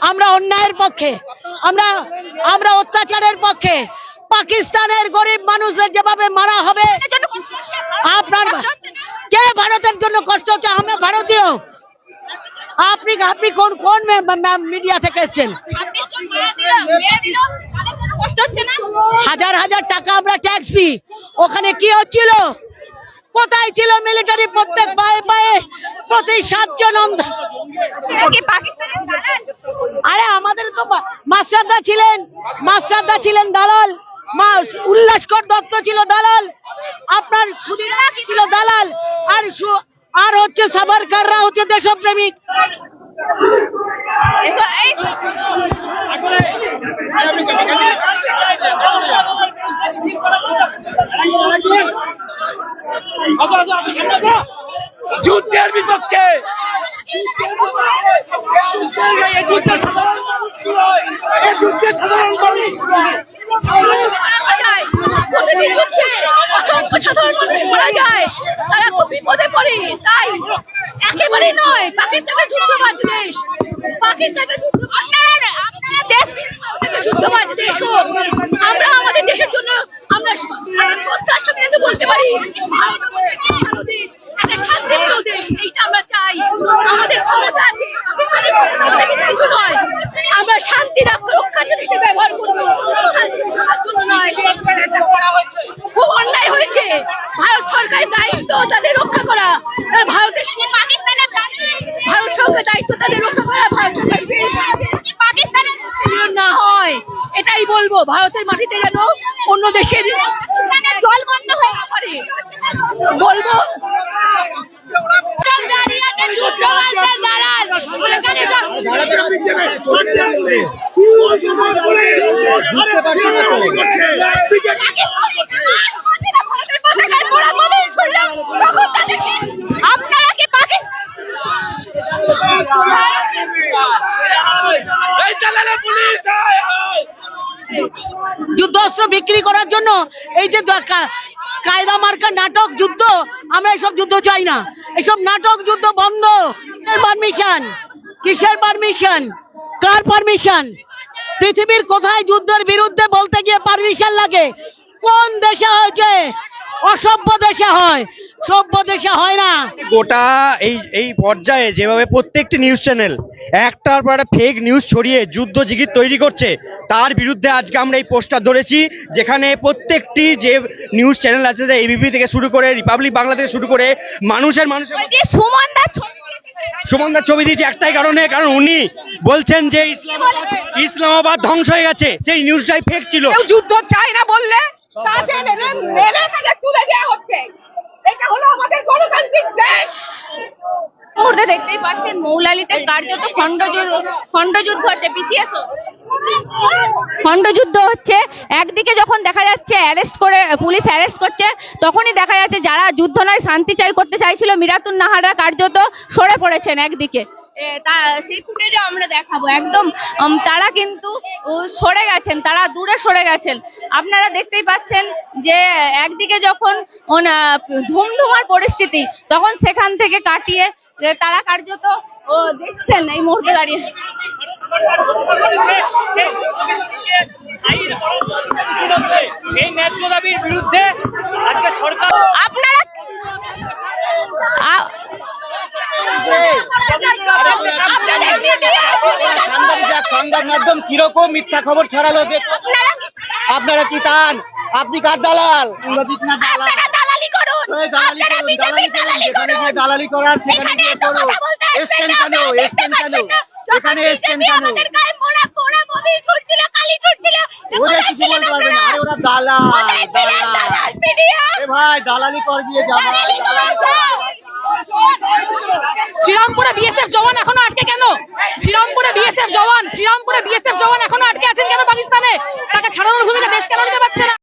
আমরা অন্যায়ের পক্ষে, আমরা আমরা অত্যাচারের পক্ষে, পাকিস্তানের গরিব মানুষদের যেভাবে মারা হবে, আপনার কে ভারতের জন্য কষ্ট হচ্ছে? আমি ভারতীয়। আপনি আপনি কোন কোন মিডিয়া থেকে এসেছেন? হাজার হাজার টাকা আমরা ট্যাক্স দিই। ওখানে কি হচ্ছিল? কোথায় ছিল মিলিটারি প্রত্যেক পায়ে পায়ে? প্রতি সাতজন অন্ধ- এরা কি পাকিস্তানের দালাল? আরে আমাদের তো বা- মাস্টারদা ছিলেন মাস্টারদা ছিলেন দালাল উল্লাসকর দত্ত ছিল দালাল, আপনার ছিল দালাল, আর আর হচ্ছে সাবারকাররা হচ্ছে দেশপ্রেমিক। যুদ্ধের বিপক্ষে। যুদ্ধের এই মারা যায়। তারা খুব বিপদে পড়ে, তাই একেবারে নয়, পাকিস্তানের যুদ্ধবাজ দেশ। পাকিস্তানের যুদ্ধবাজ দেশ আমরা আমাদের দেশের জন্য আমরা শ্রদ্ধার সঙ্গে বলতে পারি। একটা শান্তিপ্রিয় দেশ এইটা আমরা চাই আমাদের ক্ষমতা আছে পাকিস্তানের ক্ষমতা আমাদের কাছে কিছু নয় আমরা শান্তি রক্ষা রক্ষার জন্য সেটা ব্যবহার করব শান্তি রক্ষার জন্য নয় খুব অন্যায় হয়েছে ভারত সরকারের দায়িত্ব তাদের রক্ষা করা। আর ভারতের পাকিস্তানের ভারত সরকারের দায়িত্ব তাদের রক্ষা করা ভারত। পাকিস্তানের না হয়। এটাই বলব ভারতের মাটিতে যেন অন্য দেশের জল বন্ধ হয়ে পারে। বলব দালাল এখানে সব আপনারা কি এই চালালে পুলিশ আয়, আয়। যুদ্ধস্ত্র বিক্রি করার জন্য এই যে কায়দা মার্কা নাটক যুদ্ধ, আমরা এসব যুদ্ধ চাই না। এসব নাটক যুদ্ধ বন্ধ। পারমিশন কিসের পারমিশন কার পারমিশন পৃথিবীর কোথায় যুদ্ধের বিরুদ্ধে বলতে গিয়ে পারমিশন লাগে? কোন দেশে হয়েছে? অসভ্য দেশে হয়। সভ্য দেশে হয় না। গোটা এই এই পর্যায়ে যেভাবে প্রত্যেকটি নিউজ চ্যানেল একটার পর একটা ফেক নিউজ ছড়িয়ে যুদ্ধ জিগির তৈরি করছে তার বিরুদ্ধে আজকে আমরা এই পোস্টার ধরেছি যেখানে প্রত্যেকটি যে নিউজ চ্যানেল আছে যে এবিপি থেকে শুরু করে রিপাবলিক বাংলা থেকে শুরু করে মানুষের মানুষের। সুমনদার ছবি দিয়েছে। একটাই কারণে কারণ উনি বলছেন যে ইসলামাবাদ ইসলামাবাদ ধ্বংস হয়ে গেছে সেই নিউজটাই ফেক ছিল। যুদ্ধ চায় না বললে? তাদের মেলে থেকে তুলে দেওয়া হচ্ছে। এটা হলো আমাদের গণতান্ত্রিক দেশ। মুহূর্তে দেখতেই পাচ্ছেন মৌলালিতে কার্যত খণ্ডযুদ্ধ খণ্ডযুদ্ধ হচ্ছে পিছিয়ে এসো। খণ্ডযুদ্ধ হচ্ছে একদিকে যখন দেখা যাচ্ছে অ্যারেস্ট করে পুলিশ অ্যারেস্ট করছে তখনই দেখা যাচ্ছে যারা যুদ্ধ নয় শান্তি চাই করতে চাইছিল মিরাতুন নাহারা কার্যত সরে পড়েছেন একদিকে। সেই ফুটেজও আমরা দেখাবো। একদম তারা কিন্তু সরে গেছেন, তারা দূরে সরে গেছেন। আপনারা দেখতেই পাচ্ছেন যে, একদিকে যখন ধুমধুমার পরিস্থিতি, তখন সেখান থেকে কাটিয়ে তারা কার্যত দেখছেন এই মুহূর্তে দাঁড়িয়ে। এই ন্যায্য দাবির বিরুদ্ধে আজকে সংবাদ মাধ্যম কীরকম মিথ্যা খবর ছড়ালো আপনারা আপনারা কি চান আপনি কার দালাল দালাল করার সেখানে গিয়ে করুন। এসছেন কেন? এসছেন কেন? এখানে এসছেন কেন? কিছু বলতে পারবে না আরে ওরা দালাল ভাই দালালি কর দিয়ে যাবা। শ্রীরামপুরে বিএসএফ জওয়ান এখনও আটকে কেন? শ্রীরামপুরে বিএসএফ জওয়ান, শ্রীরামপুরে বিএসএফ জওয়ান এখনও আটকে আছেন কেন পাকিস্তানে? তাকে ছাড়ানোর ভূমিকা দেশ কেন নিতে পারছে না?